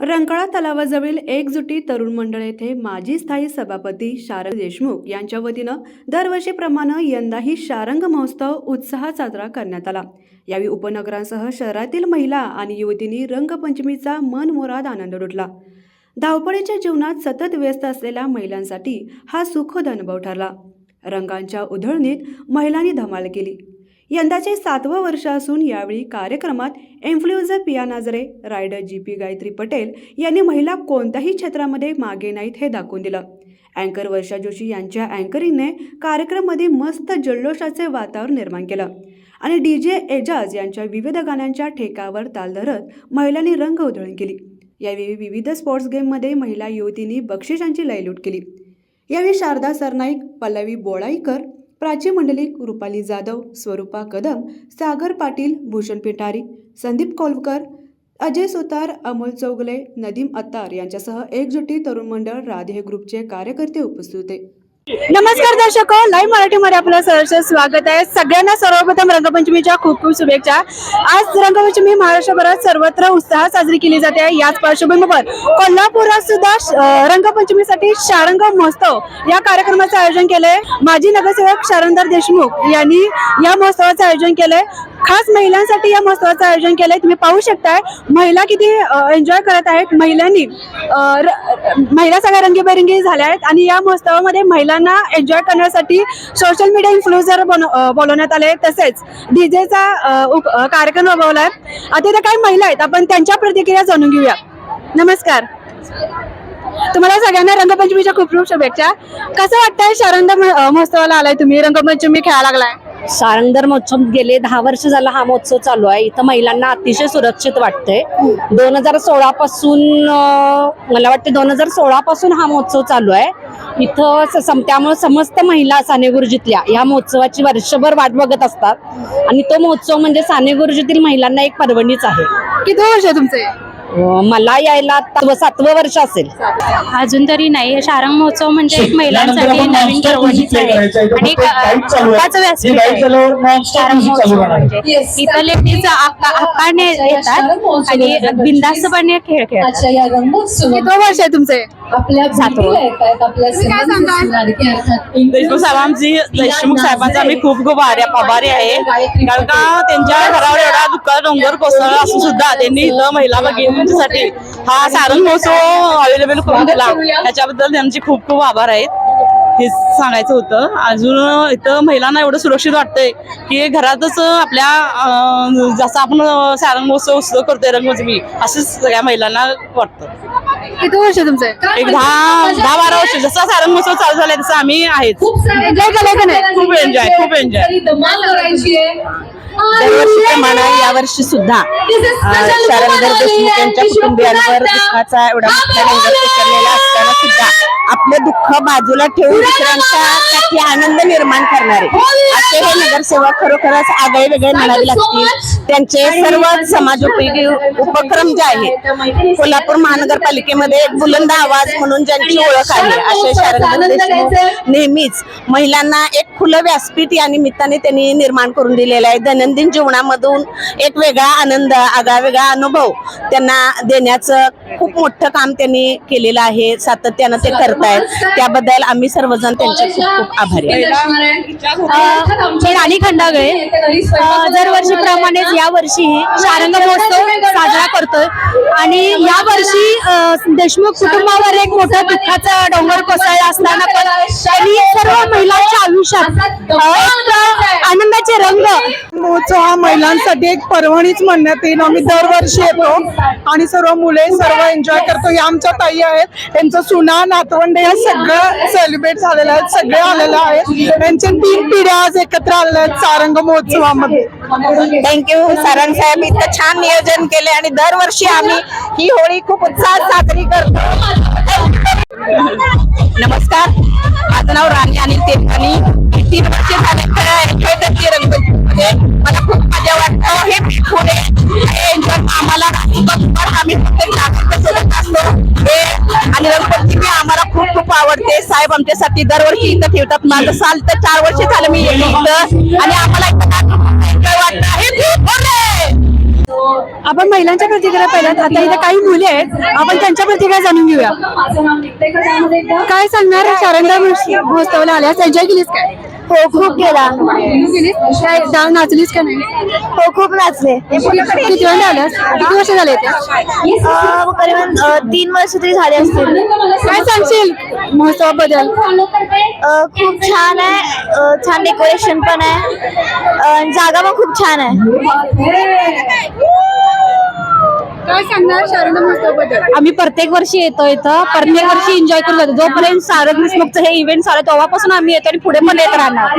रंकाळा तलावाजवळील एकजुटी तरुण मंडळ येथे माजी स्थायी सभापती शारंग देशमुख यांच्या वतीनं दरवर्षीप्रमाणे यंदाही शारंग महोत्सव उत्साहात साजरा करण्यात आला. यावेळी उपनगरांसह शहरातील महिला आणि युवतींनी रंगपंचमीचा मनमोराद आनंद लुटला. धावपळीच्या जीवनात सतत व्यस्त असलेल्या महिलांसाठी हा सुखद अनुभव ठरला. रंगांच्या उधळणीत महिलांनी धमाल केली. यंदाचे सातवं वर्ष असून यावेळी कार्यक्रमात influencer Piya Nazare rider G P Gayatri Patel यांनी महिला कोणत्याही क्षेत्रामध्ये मागे नाहीत हे दाखवून दिलं. अँकर वर्षा जोशी यांच्या अँकरिंगने कार्यक्रमामध्ये मस्त जल्लोषाचे वातावरण निर्माण केलं. आणि डी जे एजाज यांच्या विविध गाण्यांच्या ठेकावर ताल धरत महिलांनी रंग उधळण केली. यावेळी विविध स्पोर्ट्स गेममध्ये महिला युवतींनी बक्षिसांची लयलूट केली. यावेळी शारदा सरनाईक पल्लवी बोळाईकर प्राची मंडलिक रुपाली जाधव स्वरूपा कदम सागर पाटील भूषण पिटारी संदीप कोलकर अजय सुतार अमोल चौगले नदीम अत्तार यांच्यासह एकजुटी तरुण मंडळ राधे ग्रुपचे कार्यकर्ते उपस्थित होते. नमस्कार दर्शक लाईव्ह मराठीमध्ये आपलं सहर्ष स्वागत आहे. सगळ्यांना सर्वप्रथम रंगपंचमीच्या खूप खूप शुभेच्छा. आज रंगपंचमी महाराष्ट्रभरात सर्वत्र उत्साहात साजरी केली जाते. याच पार्श्वभूमीवर कोल्हापुरात सुद्धा रंगपंचमीसाठी शारंग महोत्सव या कार्यक्रमाचं आयोजन केलंय. माजी नगरसेवक शारंगदार देशमुख यांनी या महोत्सवाचं आयोजन केलंय. खास महिलांसाठी या महोत्सवाचं आयोजन केलंय. तुम्ही पाहू शकताय महिला किती एन्जॉय करत आहेत. महिलांनी र- महिला सगळ्या रंगीबेरंगी झाल्या आहेत आणि या महोत्सवामध्ये महिलांना एन्जॉय करण्यासाठी सोशल मीडिया इन्फ्लुएन्सर बोलवण्यात आले तसेच डीजेचा कार्यक्रम राबवलाय. आता इथे काही महिला आहेत. आपण त्यांच्या प्रतिक्रिया जाणून घेऊया. नमस्कार. तुम्हाला सगळ्यांना रंगपंचमीच्या खूप खूप शुभेच्छा. कसं वाटतंय शारंद म- महोत्सवाला आलाय तुम्ही? रंगपंचमी खेळायला लागलाय. सारंगधर महोत्सव गेले दहा वर्ष झाला हा महोत्सव चालू आहे. इथं महिलांना अतिशय सुरक्षित वाटतंय. दोन हजार सोळा पासून मला वाटते दोन हजार सोळा पासून हा महोत्सव चालू आहे. इथं सम- त्यामुळे समस्त महिला साने गुरुजीतल्या या महोत्सवाची वर्षभर वाट बघत असतात. आणि तो महोत्सव म्हणजे साने गुरुजीतील महिलांना एक पर्वणीच आहे. किती वर्ष आहे तुमचे? मला यायला आता सातवं वर्ष असेल. अजून तरी नाही. शारंग महोत्सव म्हणजे एक महिलांसाठी नवीन पर्वणीच आहे. आणि एक हक्काचं व्यासपीठ आहे. शारंग महोत्सव म्हणजे इथं लेडीज हक्काने येतात. आणि बिंदास्तपणे खेळ खेळतात. किती वर्ष आहे तुमचे? आपल्या भेटीला येतायत आपल्या सर्वांचे लाडके अर्थात देशमुख साहेबांची देशमुख साहेबांचा आम्ही खूप खूप आभारी आभारी आहे. कारण का त्यांच्या घरावर एवढा दुःखात डोंगर कोसळला असून सुद्धा त्यांनी इथं महिला भगिनींसाठी हा सारंग महोत्सव अवेलेबल करून दिला. त्याच्याबद्दल त्यांचे खूप खूप आभार आहेत. हे सांगायचं होतं. अजून इथं महिलांना एवढं सुरक्षित वाटतंय की घरातच आपल्या जसं आपण सारंग महोत्सव उत्सव करतोय रंगपंचमी असंच सगळ्या महिलांना वाटतं. किती वर्ष तुमचे? एक दहा दहा बारा वर्ष. जसं सारंग महोत्सव चालू झालाय तसं आम्ही आहेत. खूप केलंय का नाही? खूप आहे. दरवर्षीप्रमाणे यावर्षी सुद्धा. शारंगधर देशमुख यांच्या कुटुंबियांवर दुःखाचा एवढा मोठा असताना सुद्धा. आपलं दुःख बाजूला ठेवून दुसऱ्यांच्यासाठी आनंद निर्माण करणारे असे हे नगरसेवक खरोखरच आगळे वेगळे म्हणावे लागतील. त्यांचे सर्व समाजोपयोगी उपक्रम जे आहेत कोल्हापूर महानगरपालिकेमध्ये एक बुलंद आवाज म्हणून ज्यांची ओळख आहे असे देशमुख नेहमीच महिलांना एक खुलं व्यासपीठ या निमित्ताने त्यांनी निर्माण करून दिलेलं आहे. दैनंदिन जीवनामधून एक वेगळा आनंद आगळा वेगळा अनुभव त्यांना देण्याचं खूप मोठं काम त्यांनी केलेलं आहे सातत्यानं ते करतायत. त्याबद्दल आम्ही सर्वजण त्यांचे खूप खूप आभारी राणी खंडागळे दरवर्षीप्रमाणेच या वर्षी शारंग महोत्सव साजरा करतोय. आणि या वर्षी देशमुख कुटुंबावर एक मोठा दुःखाचा डोंगर कोसळला असताना पण त्यांनी सर्व महिलांच्या आयुष्यात आनंदाचे रंग. महोत्सव हा महिलांसाठी एक पर्वणीच म्हणण्यात येईल. आम्ही दरवर्षी येतो आणि सर्व मुले सर्व एन्जॉय करतो. या आमच्या ताई आहेत. त्यांचं सुना नातवंडे हे सगळं सेलिब्रेट झालेलं आहे सगळे आलेले आहेत. त्यांचे तीन पिढ्या आज एकत्र आलेल्या आहेत सारंग महोत्सवामध्ये. थँक्यू सारंग साहेब. इतकं छान नियोजन केले आणि दरवर्षी आम्ही ही होळी खूप उत्साहात साजरी करतो. नमस्कार. माझं नाव राणी अनिल तेलकानी तीन वर्ष झाले खरं एन्जॉय करते रंगपंचमीमध्ये मला खूप मजा वाटतं हे पुढे एन्जॉय आम्हाला आम्ही प्रत्येक असतो हे आणि रंगपंचमी आम्हाला खूप खूप आवडते साहेब आमच्यासाठी दरवर्षी इथं ठेवतात माझं साल तर चार वर्ष झालं मी येते इथं आणि आम्हाला वाटतं हे. आपण महिलांच्या प्रतिक्रिया पाहिल्यात आता इथे काही मुली आहेत आपण त्यांच्या प्रतिक्रिया जाणून घेऊया? काय सांगणार शारंगा महोत्सवाला आल्यास एन्जॉय केलीस काय हो खूप केलीस काय डान्स नाचलीस का नाही? हो खूप नाचले. किती वेळ आल्यास किती वर्ष झाले ते? करीबन तीन वर्ष तरी झाले असतील. काय सांगशील महोत्सवाबद्दल? खूप छान आहे. छान डेकोरेशन पण आहे. जागा पण खूप छान आहे. काय सांगणार महोत्सवाबद्दल आम्ही प्रत्येक वर्षी येतो इथं. प्रत्येक वर्षी एन्जॉय करून जातो. जोपर्यंत सारंग देशमुखचं हे इव्हेंट चालू आहे, तेव्हापासून आम्ही येतो आणि पुढे पण येत राहणार.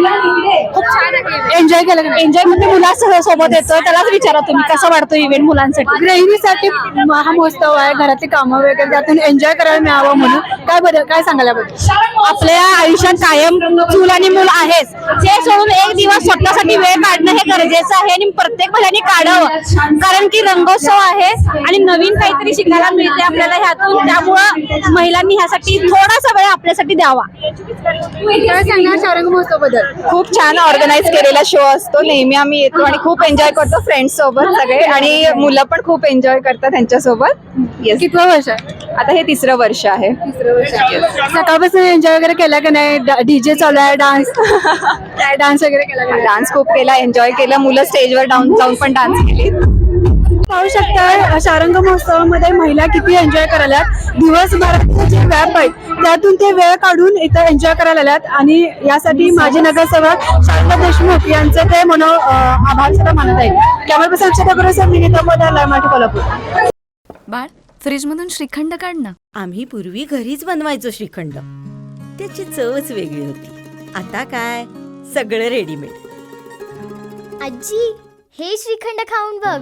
खूप छान एन्जॉय केलं एन्जॉय म्हणजे मुलासह सोबत येतो. त्यालाच विचारा तुम्ही कसा वाटतो इव्हेंट मुलांसाठी? गृहिणीसाठी म- हा महोत्सव आहे. घरातली कामं वगैरे त्यातून एन्जॉय करायला मिळावं म्हणून. काय बदल काय सांगायला बद्दल आपल्या आयुष्यात कायम चूल आणि मूल आहेच. ते सोडून एक दिवस स्वतःसाठी वेळ काढणं हे गरजेचं आहे आणि प्रत्येक महिलांनी काढावं. कारण की रंगोत्सव आहे. आणि नवीन काहीतरी शिकायला मिळते आपल्याला ह्यातून. त्यामुळं महिलांनी ह्यासाठी थोडासा वेळ आपल्यासाठी द्यावा. काय सांगणार शारंग महोत्सवाबद्दल. खूप छान ऑर्गनाईज केलेला शो असतो. नेहमी आम्ही येतो आणि खूप एन्जॉय करतो फ्रेंड्स सोबत सगळे. आणि मुलं पण खूप एन्जॉय करतात त्यांच्यासोबत येस कितवं वर्ष आहे? आता हे तिसरं वर्ष आहे. सकाळपासून एन्जॉय वगैरे केला का नाही? डीजे चालू आहे डान्स डान्स वगैरे केला का नाही? डान्स खूप केला एन्जॉय केलं. मुलं स्टेजवर डाऊन जाऊन पण डान्स केली पाहू शकता शारंग महोत्सवामध्ये महिला किती एन्जॉय करायला दिवसभराचे जे व्याप आहेत त्यातून ते वेळ काढून इथं एन्जॉय करायला आल्यात आणि यासाठी माजी नगरसेवक शारदा देशमुख यांचे ते मनो आभार सुद्धा मानत आहेत. Camera person Akshata sir Nikita mother लायमाटी कोल्हापूर. बाळ फ्रीजमधून श्रीखंड काढ ना. आम्ही पूर्वी घरीच बनवायचो श्रीखंड. त्याची चवच वेगळी होती. आता काय? सगळं रेडीमेड आजी हे श्रीखंड खाऊन बघ.